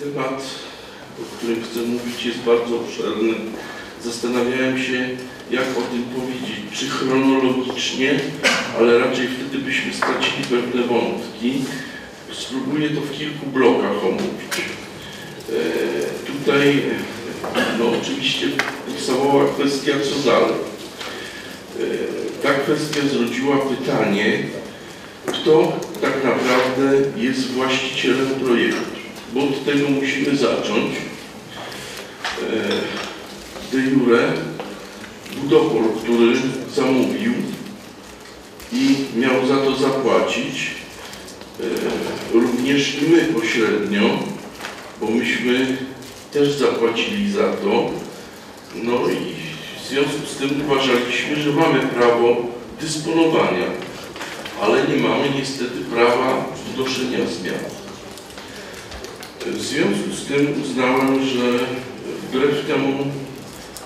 Temat, o którym chcę mówić, jest bardzo obszerny. Zastanawiałem się, jak o tym powiedzieć, czy chronologicznie, ale raczej wtedy byśmy stracili pewne wątki. Spróbuję to w kilku blokach omówić. E, tutaj, no oczywiście podstawowa kwestia, co dalej. E, ta kwestia zrodziła pytanie, kto tak naprawdę jest właścicielem projektu, bo od tego musimy zacząć. De jure budowor, który zamówił i miał za to zapłacić, e, również i my pośrednio, bo myśmy też zapłacili za to. No i w związku z tym uważaliśmy, że mamy prawo dysponowania, ale nie mamy niestety prawa wnoszenia zmian. W związku z tym uznałem, że wbrew temu,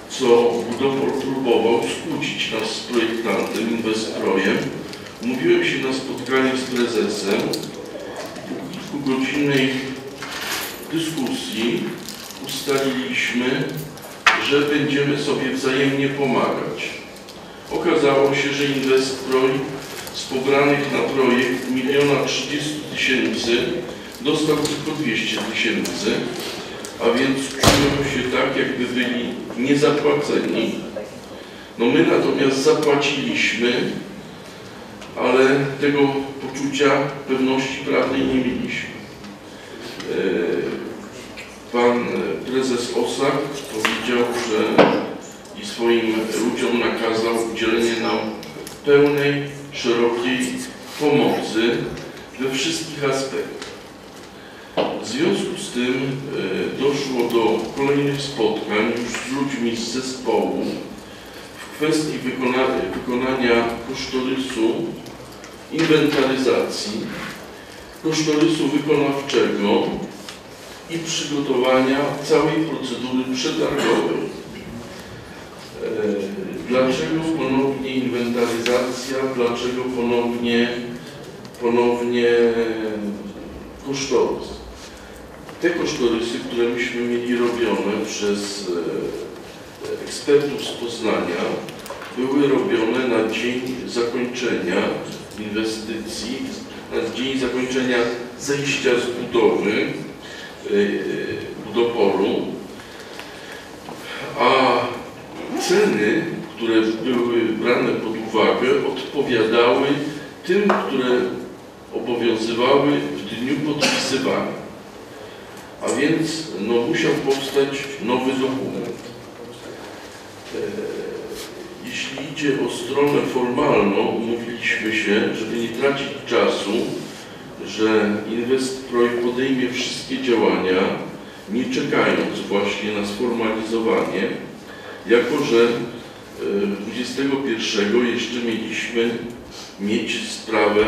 co budowor próbował skłócić nas z projektantem, inwestorem, umówiłem się na spotkanie z prezesem. Kilkugodzinnej dyskusji ustaliliśmy, że będziemy sobie wzajemnie pomagać. Okazało się, że Inwesproj z pobranych na projekt 1 30 tysięcy dostał tylko 200 tysięcy, a więc czują się tak, jakby byli niezapłaceni. No my natomiast zapłaciliśmy, ale tego poczucia pewności prawnej nie mieliśmy. E, Pan prezes Osak powiedział, że i swoim ludziom nakazał udzielenie nam pełnej, szerokiej pomocy we wszystkich aspektach. W związku z tym e, doszło do kolejnych spotkań już z ludźmi z zespołu w kwestii wykona wykonania kosztorysu inwentaryzacji, kosztorysu wykonawczego i przygotowania całej procedury przetargowej. E, Dlaczego ponownie inwentaryzacja, dlaczego ponownie, ponownie kosztorys? Te kosztorysy, które myśmy mieli robione przez e, ekspertów z Poznania, były robione na dzień zakończenia inwestycji, na dzień zakończenia zejścia z budowy budoporu, a ceny, które były brane pod uwagę, odpowiadały tym, które obowiązywały w dniu podpisywania. A więc no, musiał powstać nowy dokument. E, Jeśli idzie o stronę formalną, umówiliśmy się, żeby nie tracić czasu, że Inwestproj podejmie wszystkie działania, nie czekając właśnie na sformalizowanie, jako że e, 21 jeszcze mieliśmy mieć sprawę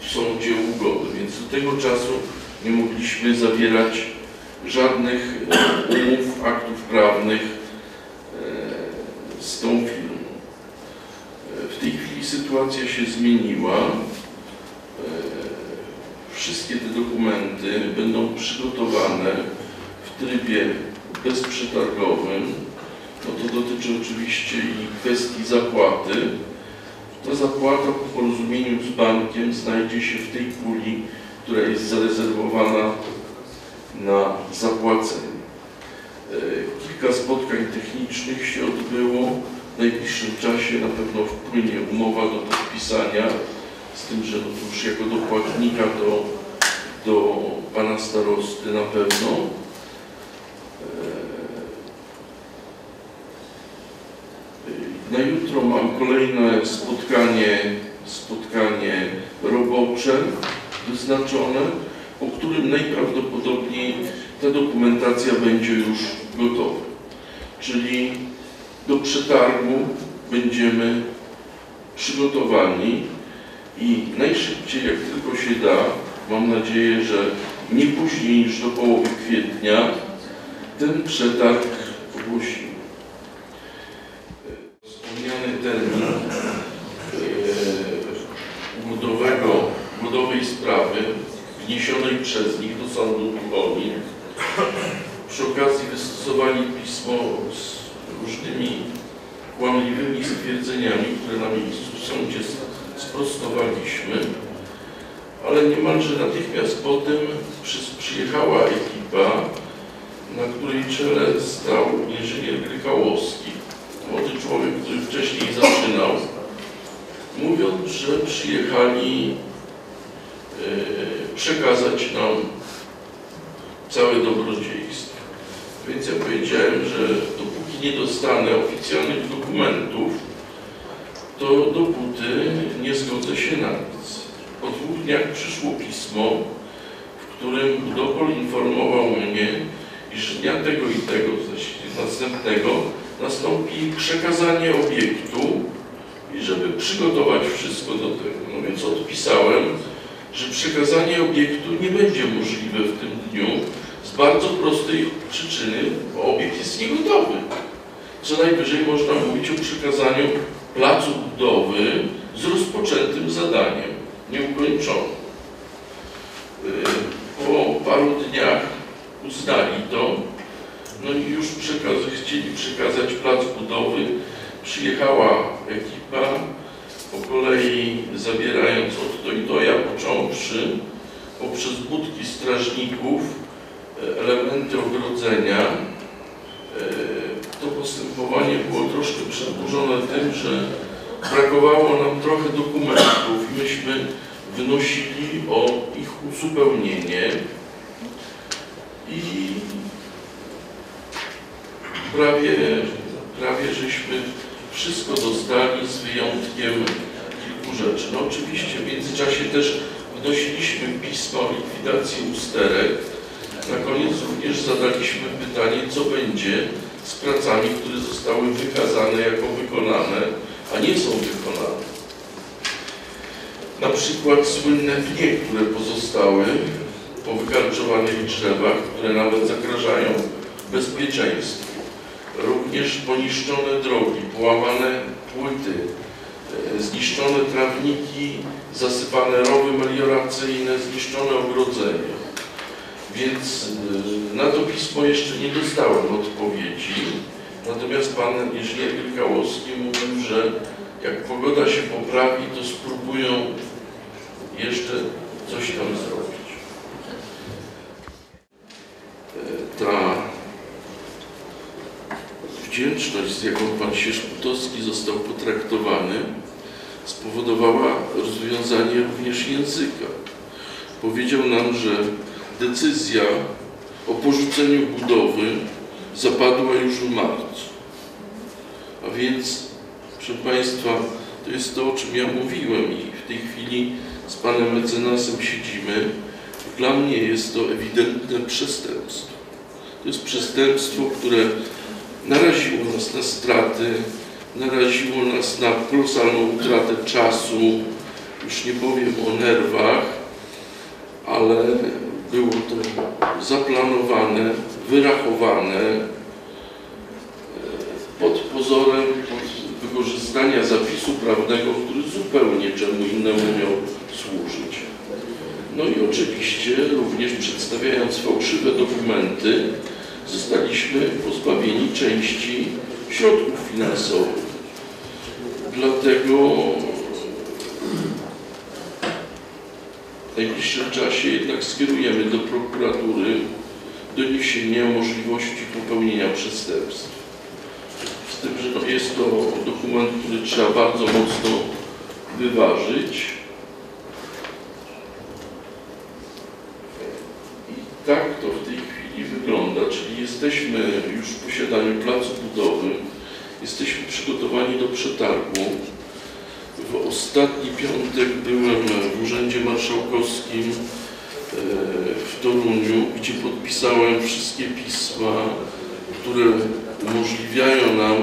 w sądzie ugody, więc do tego czasu nie mogliśmy zawierać żadnych e, umów, aktów prawnych e, z tą firmą. E, W tej chwili sytuacja się zmieniła. Wszystkie te dokumenty będą przygotowane w trybie bezprzetargowym. No to dotyczy oczywiście i kwestii zapłaty. Ta zapłata po porozumieniu z bankiem znajdzie się w tej puli, która jest zarezerwowana na zapłacenie. E, Kilka spotkań technicznych się odbyło. W najbliższym czasie na pewno wpłynie umowa do podpisania, z tym, że no już jako dopłatnika do, do pana starosty na pewno. E, Na jutro mam kolejne spotkanie, spotkanie robocze wyznaczone, po którym najprawdopodobniej ta dokumentacja będzie już gotowa. Czyli do przetargu będziemy przygotowani i najszybciej jak tylko się da, mam nadzieję, że nie później niż do połowy kwietnia, ten przetarg ogłosimy. Wspomniany termin e, budowego, budowej sprawy wniesionej przez nich do sądu Tucholi pismo z różnymi kłamliwymi stwierdzeniami, które na miejscu w sądzie sprostowaliśmy, ale niemalże natychmiast potem przyjechała ekipa, na której czele stał inżynier Grykałowski, młody człowiek, który wcześniej zaczynał, mówiąc, że przyjechali przekazać nam całe dobrodziejstwo. Więc ja powiedziałem, że dopóki nie dostanę oficjalnych dokumentów, to dopóty nie zgodzę się na nic. Po dwóch dniach przyszło pismo, w którym Budopol informował mnie, iż dnia tego i tego, następnego, nastąpi przekazanie obiektu i żeby przygotować wszystko do tego. No więc odpisałem, że przekazanie obiektu nie będzie możliwe w tym dniu z bardzo prostej przyczyny, bo obiekt jest niegotowy. Co najwyżej można mówić o przekazaniu placu budowy z rozpoczętym zadaniem, nieukończonym. Po paru dniach uznali to, no i już przekaz chcieli przekazać plac budowy. Przyjechała ekipa, po kolei zabierając od to i to ja począwszy, poprzez budki strażników, elementy ogrodzenia. To postępowanie było troszkę przedłużone tym, że brakowało nam trochę dokumentów myśmy wnosili o ich uzupełnienie i prawie, prawie żeśmy wszystko dostali z wyjątkiem kilku rzeczy. No oczywiście w międzyczasie też wnosiliśmy pismo o likwidacji usterek. Na koniec również zadaliśmy pytanie, co będzie z pracami, które zostały wykazane jako wykonane, a nie są wykonane. Na przykład słynne pnie, które pozostały po wykarczowanych drzewach, które nawet zagrażają bezpieczeństwu. Również poniszczone drogi, połamane płyty, zniszczone trawniki, zasypane rowy melioracyjne, zniszczone ogrodzenie. Więc na to pismo jeszcze nie dostałem odpowiedzi. Natomiast pan inżynier Wilkałowski mówił, że jak pogoda się poprawi, to spróbują jeszcze coś tam zrobić. Ta wdzięczność, z jaką pan Sierzputowski został potraktowany, spowodowała rozwiązanie również języka. Powiedział nam, że decyzja o porzuceniu budowy zapadła już w marcu. A więc, proszę Państwa, to jest to, o czym ja mówiłem i w tej chwili z Panem mecenasem siedzimy. Dla mnie jest to ewidentne przestępstwo. To jest przestępstwo, które naraziło nas na straty, naraziło nas na kolosalną utratę czasu, już nie powiem o nerwach, ale było to zaplanowane, wyrachowane pod pozorem pod wykorzystania zapisu prawnego, który zupełnie czemu innemu miał służyć. No i oczywiście również przedstawiając fałszywe dokumenty, zostaliśmy pozbawieni części środków finansowych. Dlatego w najbliższym czasie jednak skierujemy do prokuratury doniesienie o możliwości popełnienia przestępstw. Z tym, że jest to dokument, który trzeba bardzo mocno wyważyć. I tak to w tej chwili wygląda, czyli w posiadaniu placu budowy, jesteśmy przygotowani do przetargu. W ostatni piątek byłem w Urzędzie Marszałkowskim e, w Toruniu, gdzie podpisałem wszystkie pisma, które umożliwiają nam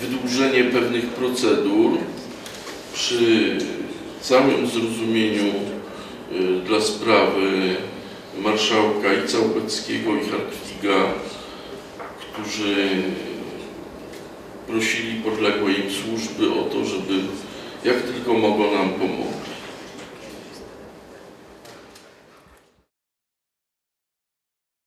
wydłużenie pewnych procedur przy całym zrozumieniu e, dla sprawy marszałka i Całbeckiego i Hartwiga, którzy prosili podległe im służby o to, żeby jak tylko mogą nam